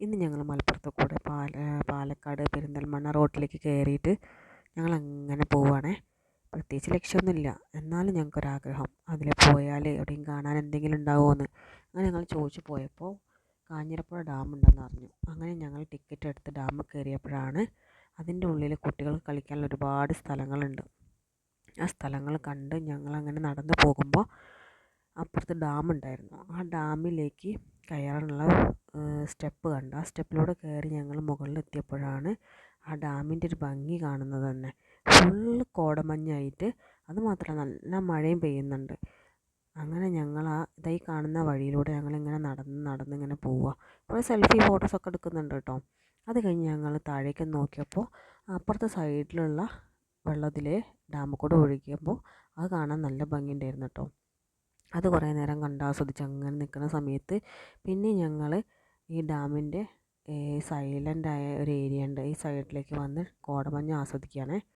ഇന്ന് ഞങ്ങൾ മലപ്പുറത്ത് കൂടെ പാല പാലക്കാട് പെരിന്തൽമണ്ണ റോട്ടിലേക്ക് കയറിയിട്ട് ഞങ്ങൾ അങ്ങനെ പോവുകയാണേ പ്രത്യേകിച്ച് ലക്ഷ്യമൊന്നുമില്ല. എന്നാലും ഞങ്ങൾക്കൊരാഗ്രഹം. അതിൽ പോയാൽ എവിടെയും കാണാൻ എന്തെങ്കിലും ഉണ്ടാവുമോ എന്ന് അങ്ങനെ ഞങ്ങൾ ചോദിച്ചു പോയപ്പോൾ കാഞ്ഞിരപ്പുഴ ഡാം ഉണ്ടെന്ന് അറിഞ്ഞു. അങ്ങനെ ഞങ്ങൾ ടിക്കറ്റ് എടുത്ത് ഡാമിൽ കയറിയപ്പോഴാണ് അതിന്റെ ഉള്ളിൽ കുട്ടികൾ കളിക്കാനുള്ള ഒരുപാട് സ്ഥലങ്ങളുണ്ട്. ആ സ്ഥലങ്ങൾ കണ്ട് ഞങ്ങളങ്ങനെ നടന്നു പോകുമ്പോൾ അപ്പുറത്ത് ഡാം ഉണ്ടായിരുന്നു. ആ ഡാമിലേക്ക് കയറാനുള്ള സ്റ്റെപ്പ് കണ്ടു. ആ സ്റ്റെപ്പിലൂടെ കയറി ഞങ്ങൾ മുകളിലെത്തിയപ്പോഴാണ് ആ ഡാമിന്റെ ഒരു ഭംഗി കാണുന്നത് തന്നെ. ഫുള്ള് കോടമഞ്ഞായിട്ട് അത് മാത്രമല്ല നല്ല മഴയും പെയ്യുന്നുണ്ട്. അങ്ങനെ ഞങ്ങൾ ആ ഇതായി കാണുന്ന വഴിയിലൂടെ ഞങ്ങളിങ്ങനെ നടന്ന് നടന്ന് ഇങ്ങനെ പോവുക. കുറേ സെൽഫി ഫോട്ടോസൊക്കെ എടുക്കുന്നുണ്ട് കേട്ടോ. അത് കഴിഞ്ഞ് ഞങ്ങൾ താഴേക്ക് നോക്കിയപ്പോൾ അപ്പുറത്തെ സൈഡിലുള്ള വെള്ളത്തിലെ ഡാമിൽ കൂടെ ഒഴുകിയപ്പോൾ അത് കാണാൻ നല്ല ഭംഗിയുണ്ടായിരുന്നു കേട്ടോ. അത് കുറേ നേരം കണ്ട് ആസ്വദിച്ച് അങ്ങനെ നിൽക്കുന്ന സമയത്ത് പിന്നെ ഞങ്ങൾ ഈ ഡാമിന്റെ സൈലന്റായ ഒരു ഏരിയ ഉണ്ട്. ഈ സൈഡിലേക്ക് വന്ന് കോടമഞ്ഞ് ആസ്വദിക്കുകയാണേ.